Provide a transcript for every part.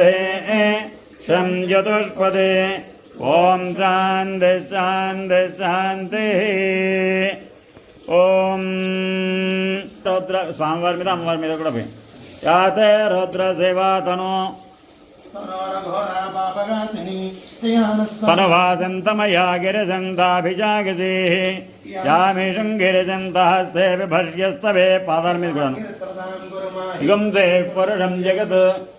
पदे शं चतुष्पदे ॐ शान्ति शान्ति शान्तिः। ॐ रुद्र स्वामवर्मित अमवर्मित याते रुद्रसेवातनु तनुभासन्तमया गिरिजन्ताभिजागजेः यामिषं पुरुषं जगत्।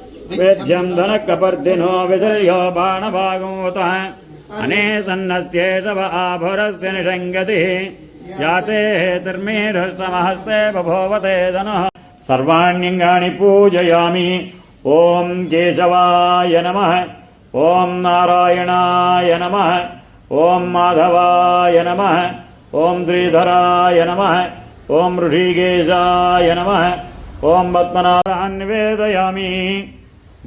वेद्यं धनकपर्दिनो विसर्यो बाणभागोतः। अने सन्नस्येषव आभुरस्य निषङ्गतिः। याते हेतुर्मीढष्टमहस्ते बभोवते धनः। सर्वाण्यङ्गानि पूजयामि। ॐ केशवाय नमः। ॐ नारायणाय नमः। ॐ माधवाय नमः। ॐ श्रीधराय नमः। ॐ ऋषिकेशाय नमः। ॐ पद्मनाभान् निवेदयामि।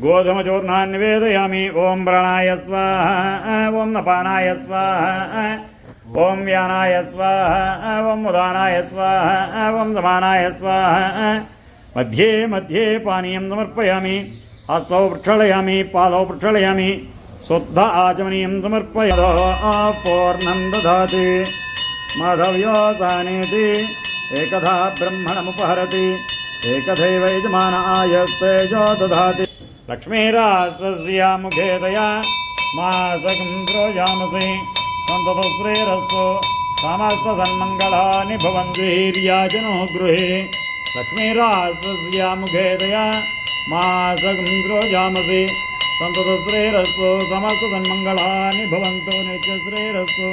गोधूमचूर्णान् निवेदयामि ॐ व्रणाय स्वाहा ॐ नपानाय स्वाहा ॐ व्यानाय स्वाहा ॐ मुदानाय स्वाहा ॐ समानाय स्वाहा। मध्ये मध्ये पानीयं समर्पयामि, हस्तौ प्रक्षालयामि, पादौ प्रक्षालयामि, शुद्ध आचमनीयं समर्पयतो पूर्णं ददाति माधव्यो सानेति एकधा ब्रह्मणमुपहरति एकथैव यजमान आयस्तेजो ददाति లక్ష్మీరాష్ట్రస్యా ముఖే దయా మాసకుంద్రోజామసి సంతతశ్రేరస్తు సమస్తసన్మంగళాని భవంతి హీర్యాజనో గృహే. లక్ష్మీరాష్ట్రస్యా ముఖే దయా మాసకుంద్రోజామసి సంతతశ్రేరస్తు సమస్తసన్మంగళాని భవంతో నిత్యశ్రేరస్తు